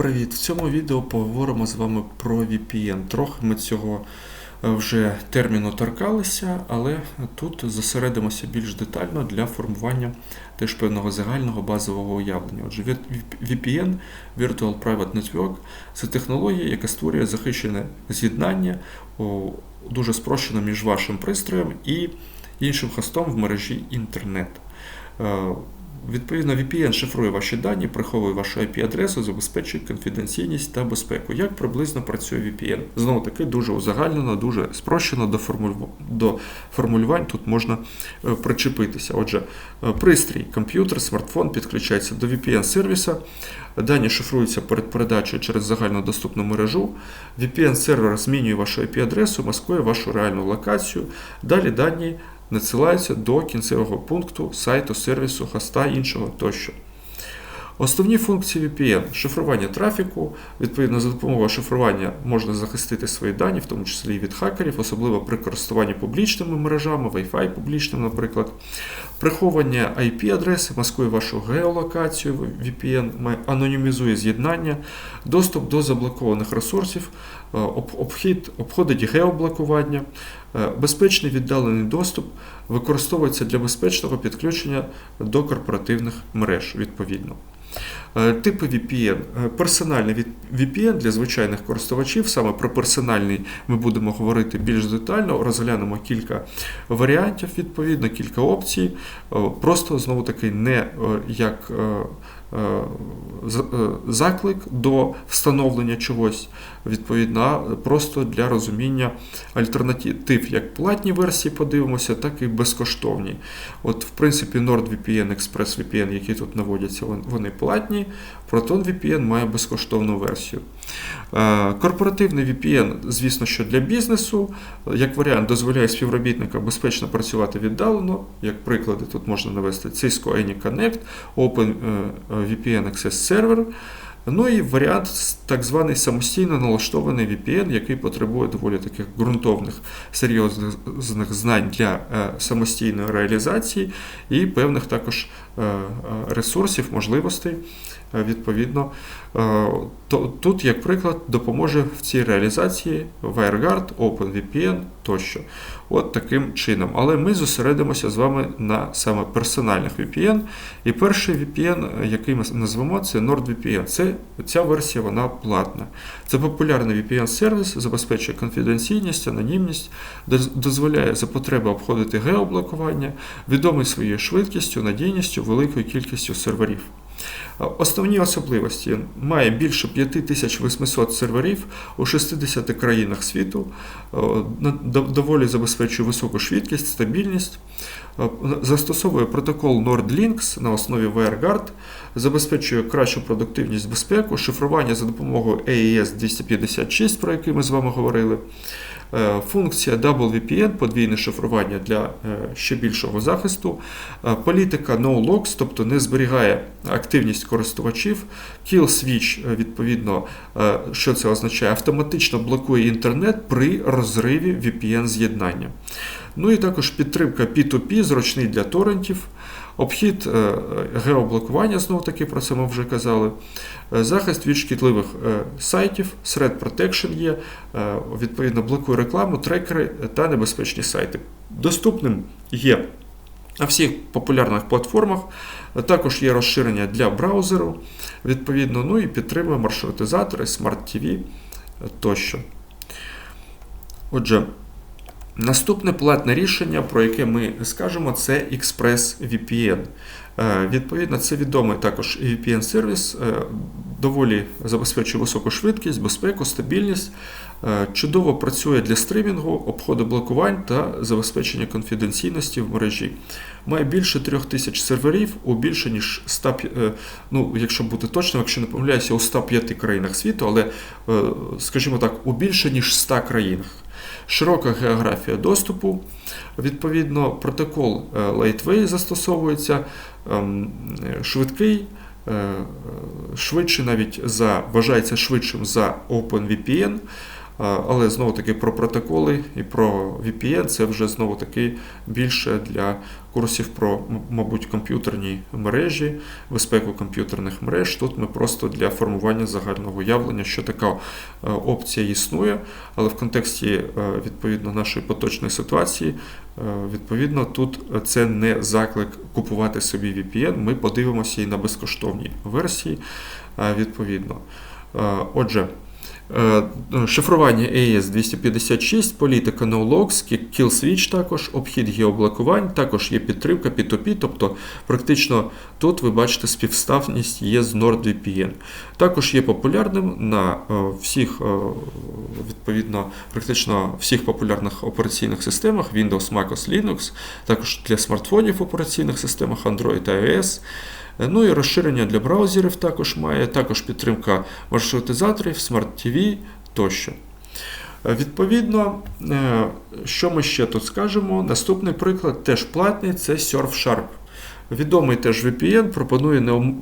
Привіт! В цьому відео поговоримо з вами про VPN. Трохи ми цього е, вже терміну торкалися, але тут зосередимося більш детально для формування теж певного загального базового уявлення. Отже, VPN Virtual Private Network це технологія, яка створює захищене з'єднання дуже спрощено між вашим пристроєм і іншим хостом в мережі інтернет. Відповідно, VPN шифрує ваші дані, приховує вашу IP-адресу, забезпечує конфіденційність та безпеку. Як приблизно працює VPN? Знову таки, дуже узагальнено, дуже спрощено до формулювань, до формулювань тут можна е, причепитися. Отже, е, пристрій, комп'ютер, смартфон підключається до VPN-сервіса, дані шифруються перед передачею через загальнодоступну мережу. VPN-сервер змінює вашу IP-адресу, маскує вашу реальну локацію. Далі дані надсилаються до кінцевого пункту сайту, сервісу, хоста іншого тощо. Основні функції VPN шифрування трафіку. Відповідно, за допомогою шифрування можна захистити свої дані, в тому числі і від хакерів, особливо при користуванні публічними мережами, Wi-Fi публічним, наприклад. Приховування IP-адреси, маскує вашу геолокацію, VPN, анонімізує з'єднання, доступ до заблокованих ресурсів, е, обхід, обходить геоблокування, е, безпечний віддалений доступ використовується для безпечного підключення до корпоративних мереж відповідно. Е, типи VPN. Е, персональний VPN для звичайних користувачів. Саме про персональний ми будемо говорити більш детально, розглянемо кілька варіантів, відповідно, кілька опцій. Е, просто знову таки не як заклик до встановлення чогось, відповідно, просто для розуміння альтернатив, як платні версії подивимося, так і безкоштовні. От, В принципі, NordVPN, ExpressVPN, які тут наводяться, вони платні. Proton VPN має безкоштовну версію. Е, корпоративний VPN, звісно, що для бізнесу, як варіант, дозволяє співробітникам безпечно працювати віддалено. Як приклади, тут можна навести Cisco AnyConnect, OpenVPN е, Access Server. Ну і варіант так званий самостійно налаштований VPN, який потребує доволі таких ґрунтовних серйозних знань для е, самостійної реалізації і певних також ресурсів, можливостей. Відповідно, то, тут, як приклад, допоможе в цій реалізації WireGuard, OpenVPN тощо. От таким чином. Але ми зосередимося з вами на саме персональних VPN. І перший VPN, який ми назвемо, це NordVPN. Це, Ця версія вона платна. Це популярний VPN-сервіс, забезпечує конфіденційність, анонімність, дозволяє за потреби обходити геоблокування, відомий своєю швидкістю, надійністю, великою кількістю серверів. Основні особливості. Має більше 5800 серверів у 60 країнах світу, доволі забезпечує високу швидкість, стабільність, застосовує протокол NordLynx на основі WireGuard, забезпечує кращу продуктивність безпеку, шифрування за допомогою AES 256, про який ми з вами говорили. Е, функція WPN, подвійне шифрування для е, ще більшого захисту. Е, політика no-logs, тобто не зберігає активність користувачів. Kill switch, відповідно, що це означає, автоматично блокує інтернет при розриві VPN-з'єднання. Ну і також підтримка P2P, зручний для торрентів. Обхід е, геоблокування, знову таки про це ми вже казали. Е, захист від шкідливих е, сайтів, Threat Protection є, відповідно, блокує рекламу, трекери та небезпечні сайти. Доступним є на всіх популярних платформах. Також є розширення для браузеру, відповідно, ну і підтримує маршрутизатори, Smart TV тощо. Отже, Наступне платне рішення, про яке ми скажемо, це ExpressVPN. Е, відповідно, це відомий також VPN-сервіс, е, доволі забезпечує високу швидкість, безпеку, стабільність, е, чудово працює для стримінгу, обходу блокувань та забезпечення конфіденційності в мережі. Має більше 3000 серверів у більше ніж 100, ну, якщо бути точним, якщо не помиляюся, у 105 країнах світу, але, скажімо так, у більше ніж 100 країнах широка географія доступу. Відповідно, протокол е, Lightway застосовується ем, швидкий, е, швидше навіть за, вважається швидшим за OpenVPN. Але знову таки про протоколи і про VPN це вже знову таки більше для курсів про, мабуть, комп'ютерні мережі, безпеку комп'ютерних мереж. Тут ми просто для формування загального уявлення, що така е, опція існує, але в контексті е, відповідно нашої поточної ситуації, е, відповідно, тут це не заклик купувати собі VPN. Ми подивимося і на безкоштовні версії. Відповідно. Отже. Е, Шифрування AES 256, політика NoLogs, Kill Switch також, обхід геоблокувань, також є підтримка P2P, тобто практично тут ви бачите співставність є з NordVPN. Також є популярним на е, всіх, е, відповідно, практично всіх популярних операційних системах Windows, MacOS, Linux, також для смартфонів в операційних системах Android та iOS. Ну і розширення для браузерів також має, також підтримка маршрутизаторів, Smart TV тощо. Е, Відповідно, е, що ми ще тут скажемо? Наступний приклад теж платний це Surfshark. Відомий теж VPN пропонує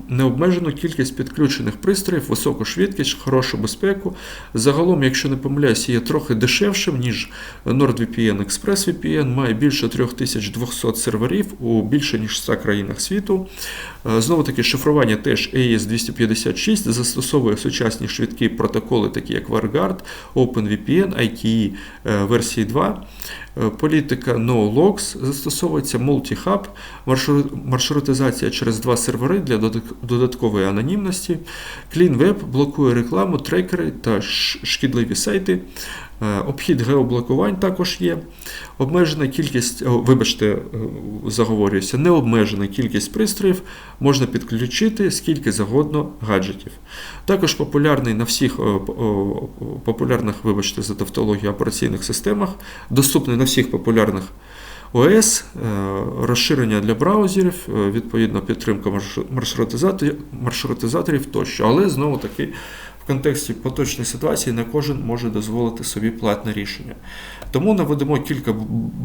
необмежену кількість підключених пристроїв, високу швидкість, хорошу безпеку. Загалом, якщо не помиляюся, є трохи дешевшим, ніж NordVPN ExpressVPN, має більше 3200 серверів у більше ніж 100 країнах світу. Е, Знову таки, шифрування теж AES-256 застосовує сучасні швидкі протоколи, такі як WireGuard, OpenVPN, ITE е, версії 2. Е, Політика NoLogs застосовується Multi-Hub, маршрутизація через два сервери для додаткової анонімності. CleanWeb блокує рекламу, трекери та шкідливі сайти. Е, Обхід геоблокувань також є. Обмежена кількість, вибачте, е, заговорююся, необмежена кількість пристроїв можна підключити скільки завгодно гаджетів. Також популярний на всіх популярних, вибачте, за тавтологію операційних системах, доступний на всіх популярних ОС, е, розширення для браузерів, відповідно підтримка маршрутизаторів, тощо. Але знову таки контексті поточної ситуації не кожен може дозволити собі платне рішення. Тому наведемо кілька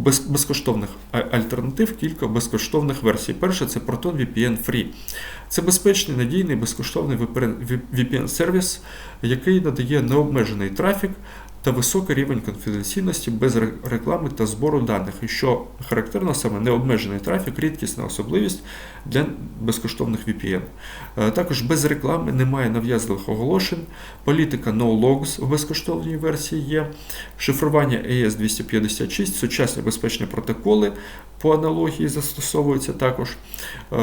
без, безкоштовних альтернатив, кілька безкоштовних версій. Перше це Proton VPN Free. Це безпечний, надійний, безкоштовний VPN-сервіс, який надає необмежений трафік та високий рівень конфіденційності без реклами та збору даних. І що характерно саме необмежений трафік, рідкісна особливість для безкоштовних VPN. Е, Також без реклами немає нав'язливих оголошень, політика No Logs в безкоштовній версії є, шифрування AES-256, сучасні безпечні протоколи по аналогії застосовуються також. Е,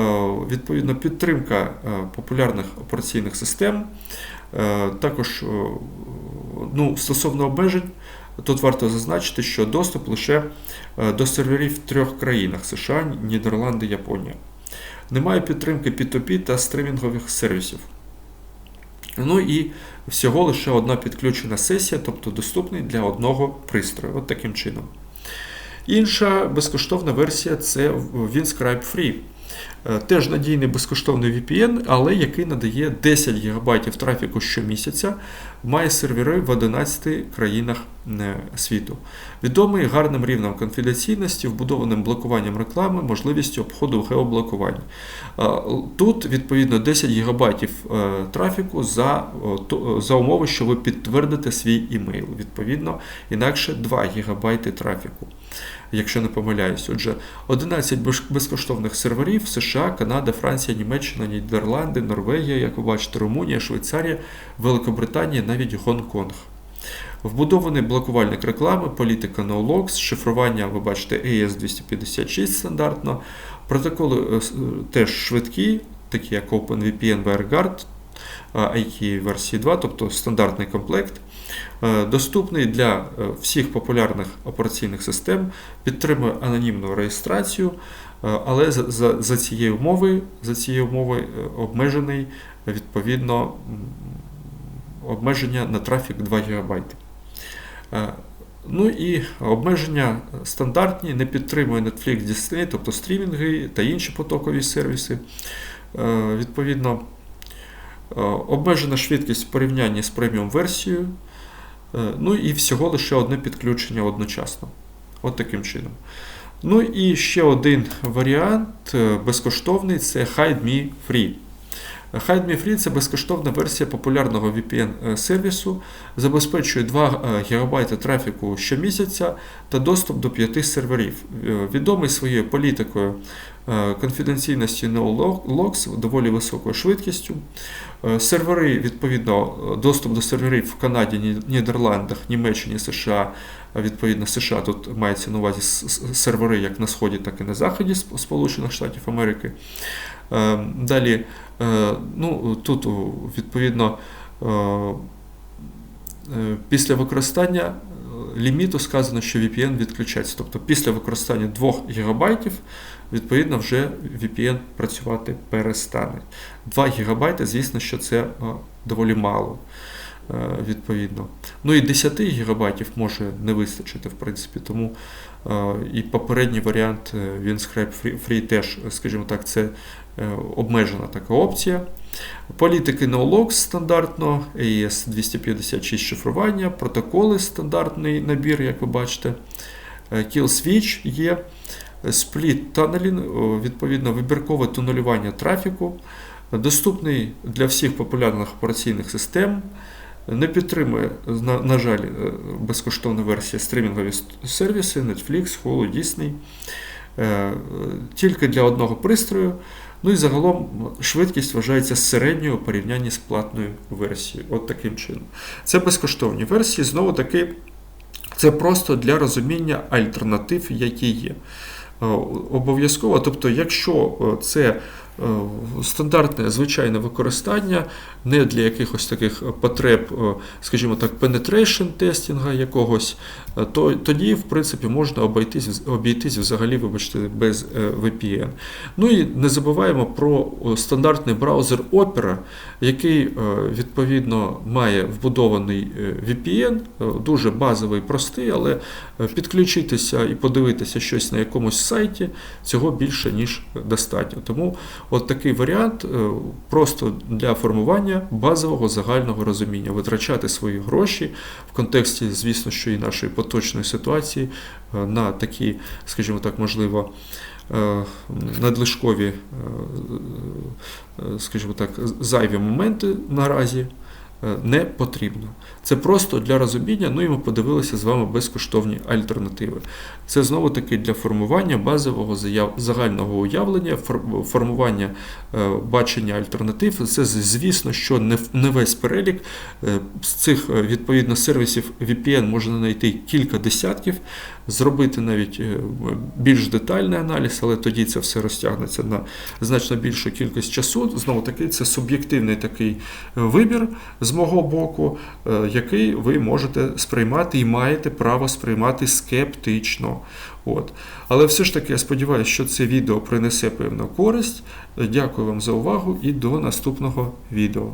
Відповідно, підтримка е, популярних операційних систем. Також ну, стосовно обмежень, тут варто зазначити, що доступ лише е, до серверів в трьох країнах США, Нідерланди, Японія. Немає підтримки P2P та стримінгових сервісів. Ну і всього лише одна підключена сесія, тобто доступний для одного пристрою. От таким чином. Інша безкоштовна версія це WinScribe Free. Е, Теж надійний безкоштовний VPN, але який надає 10 ГБ трафіку щомісяця, має сервери в 11 країнах е, світу. Відомий гарним рівнем конфіденційності, вбудованим блокуванням реклами, можливістю обходу геоблокувань. Е, Тут, відповідно, 10 ГБ трафіку за, за умови, що ви підтвердите свій імейл. Відповідно, інакше 2 ГБ трафіку якщо не помиляюсь. Отже, 11 безкоштовних серверів США, Канада, Франція, Німеччина, Нідерланди, Норвегія, як ви бачите, Румунія, Швейцарія, Великобританія, навіть Гонконг. Вбудований блокувальник реклами, політика NoLogs, шифрування, ви бачите, AES-256 стандартно. Протоколи е, е, теж швидкі, такі як OpenVPN WireGuard, IT версії 2, тобто стандартний комплект. Е, Доступний для е, всіх популярних операційних систем, підтримує анонімну реєстрацію, е, але за, за, за цією умови, за цією умови е, обмежений відповідно обмеження на трафік 2 ГБ. Ну і обмеження стандартні, не підтримує Netflix Disney, тобто стрімінги та інші потокові сервіси. Відповідно, обмежена швидкість в порівнянні з преміум версією. Е, Ну і всього лише одне підключення одночасно. От таким чином. Ну і ще один варіант е, безкоштовний це Hide Me Free. Hide Me Free це безкоштовна версія популярного VPN-сервісу, забезпечує 2 ГБ трафіку щомісяця та доступ до 5 серверів. Е, Відомий своєю політикою е, конфіденційності No Logs доволі високою швидкістю. Е, Сервери, відповідно, доступ до серверів в Канаді, Нідерландах, Німеччині, США. Відповідно, США тут мається на увазі сервери як на Сході, так і на Заході Сп- Сполучених Штатів Америки. Е, Далі, е, ну, тут відповідно е, е, після використання е, ліміту сказано, що VPN відключається. Тобто після використання 2 ГБ, відповідно, вже VPN працювати перестане. 2 ГБ, звісно, що це е, доволі мало. е, Відповідно. Ну і 10 ГБ може не вистачити, в принципі, тому е, і попередній варіант Winscribe Free, Free теж, скажімо так, це обмежена така опція. Політики NoLogs стандартно, AES 256 шифрування, протоколи стандартний набір, як ви бачите. Kill Switch є, Split Tunneling, відповідно, вибіркове тунелювання трафіку, доступний для всіх популярних операційних систем. Не підтримує, на, на жаль, е, безкоштовна версія стримінгові сервіси Netflix, Hulu, Disney. Е, Тільки для одного пристрою. Ну і загалом швидкість вважається середньою у порівнянні з платною версією. От таким чином. Це безкоштовні версії. Знову таки, це просто для розуміння альтернатив, які є. Е, Обов'язково, тобто, якщо е, це стандартне звичайне використання, не для якихось таких потреб, е, скажімо так, penetration тестінга якогось, е, то тоді, в принципі, можна обійтись, обійтись взагалі, вибачте, без е, VPN. Ну і не забуваємо про стандартний браузер Opera, який е, відповідно має вбудований е, VPN, е, дуже базовий, простий, але е, підключитися і подивитися щось на якомусь сайті цього більше ніж достатньо. Тому от такий варіант е, просто для формування базового загального розуміння, витрачати свої гроші в контексті, звісно, що і нашої поточної ситуації е, на такі, скажімо так, можливо. е, Надлишкові, скажімо так, зайві моменти наразі не потрібно. Це просто для розуміння. Ну і ми подивилися з вами безкоштовні альтернативи. Це знову таки для формування базового загального уявлення, фор- формування е, бачення альтернатив. Це звісно, що не, весь перелік Е, з цих е, відповідно сервісів VPN можна знайти кілька десятків, зробити навіть е, більш детальний аналіз, але тоді це все розтягнеться на значно більшу кількість часу. Знову таки, це суб'єктивний такий е, вибір з мого боку, е, який ви можете сприймати і маєте право сприймати скептично. От. Але все ж таки я сподіваюся, що це відео принесе певну користь. Дякую вам за увагу і до наступного відео.